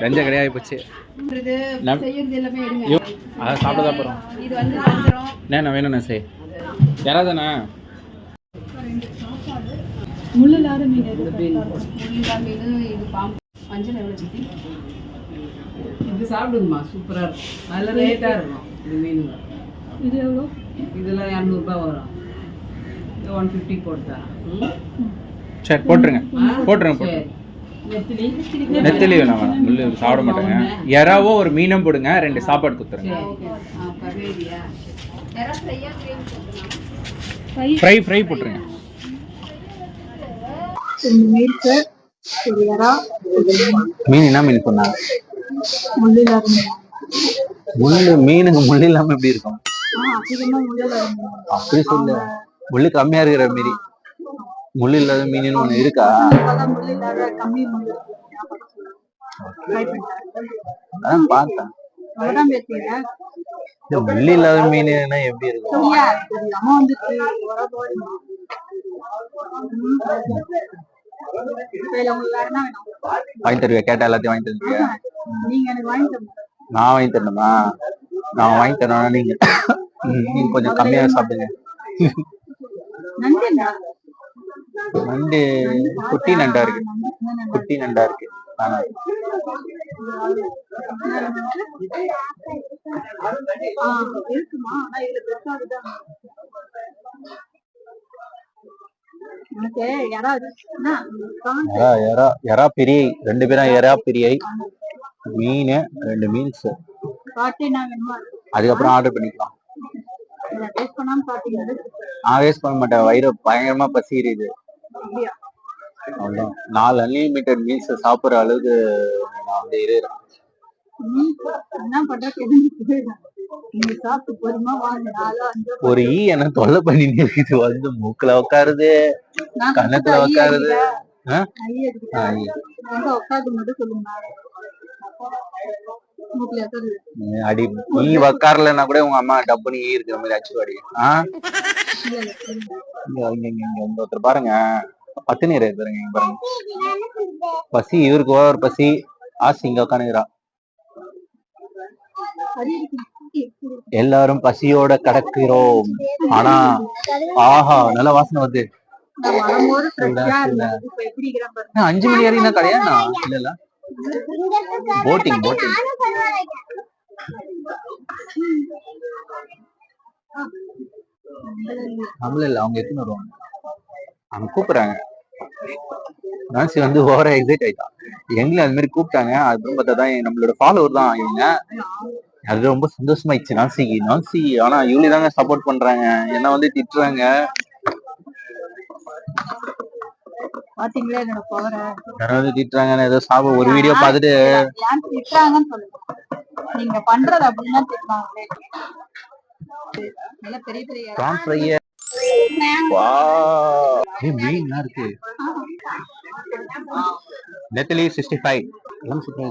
கஞ்ச கிடையாது போச்சு அதை சாப்பிட தான் போகிறோம் இது வந்து வஞ்சிரம் என்ன வேணும்ண்ணா மீன் இல்லாத மீன் இது பாம்பு வஞ்சரம் எவ்வளோ சித்தி? இது சாப்பிடுங்கம்மா சூப்பராக இருக்கும். அதில் ரேட்டாக இருக்கும் இது மீனுங்க இது எவ்வளோ இதில் இரநூறுபா வரும். One fifty? சரி போட்டுருங்க. போட்டுருங்க போட்டுருங்க. நெத்திலி. வேணாம் வேணாம். முள்ளு சாப்பிட மாட்டேங்க. எறாவோ ஒரு மீனும் போடுங்க ரெண்டு சாப்பாடு கொடுத்துருங்க. ஃப்ரை ஃப்ரை போட்டுருங்க. மீன் என்ன மீன் சொன்னாங்க முள்ளு மீனுக்கு முள் இல்லாம எப்படி இருக்கும்? அப்படி சொல்லு. முள்ளு கம்மியா இருக்கிற மாரி முள் இல்லாத மீன் ஒண்ணு இருக்கா? அதான் பார்த்தேன். இந்த இல்லாத மீன்னா எப்படி இருக்கும்? வாங்கி தருவியா? கேட்டா எல்லாத்தையும் வாங்கி தருவியா? நான் வாங்கி தரணுமா? நான் வாங்கி தரணும்னா நீங்க நீங்க கொஞ்சம் கம்மியா சாப்பிடுங்க. நண்டு குட்டி நண்டா இருக்கு. குட்டி நண்டா இருக்கு. ஆனா, பிரியை ரெண்டு பேரும் எறா பிரியை. மீன் ரெண்டு மீன்ஸ். அதுக்கப்புறம் ஆர்டர் பண்ணிக்கலாம். நான் வேஸ்ட் பண்ண மாட்டேன். வயிறு பயங்கரமா பசிக்குது. நாலு அன்லிமிட்டட் மீல்ஸ் சாப்பிடுற அளவுக்கு நான் வந்து இருக்கிறேன் ஒரு ஈ என்ன தொல்லை பண்ணிட்டு இருக்குது. வந்து மூக்குல உட்காருது நான் கன்னத்துல உட்காருது நீ அடி ஈ உக்காரலன்னா கூட உங்க அம்மா டப்புன்னு ஈ இருக்கிற மாதிரி அச்சு அடி ஒருத்தர் பாருங்க. பத்து நீர் பாருங்க இங்க பாருங்க. பசி இவருக்கு ஒரு பசி. ஆசி இங்க உட்காந்துக்கிறா எல்லாரும் பசியோட கடக்கிறோம். ஆனா ஆஹா நல்ல வாசனை வருது. அஞ்சு மணி வரைக்கும் கடையா இல்ல. போட்டிங் போட்டிங் நம்மள இல்ல அவங்க எத்தனை வருவாங்க? அவங்க கூப்பிடுறாங்க. நான்சி வந்து ஓவரா எக்ஸைட் ஆயிட்டா எங்களை அது மாதிரி கூப்பிட்டாங்க. அதுவும் பார்த்தா தான் நம்மளோட ஃபாலோவர் தான் இவங்க. அது ரொம்ப சந்தோஷமாயிடுச்சு நான்சிக்கு நான்சி ஆனா இவங்க தாங்க சப்போர்ட் பண்றாங்க. என்ன வந்து திட்டுறாங்க. பாத்தீங்களா என்னோட பவரை யாராவது திட்டுறாங்க ஏதோ சாப்பிட ஒரு வீடியோ பார்த்துட்டு திட்டுறாங்கன்னு சொல்லுங்க. நீங்க பண்றது அப்படின்னா திட்டுறாங்களே நல்ல பெரிய பெரிய ஃப்ரைய மீன் இருக்கு? நெத்திலி சிக்ஸ்டி ஃபைவ் எல்லாம் சூப்பரா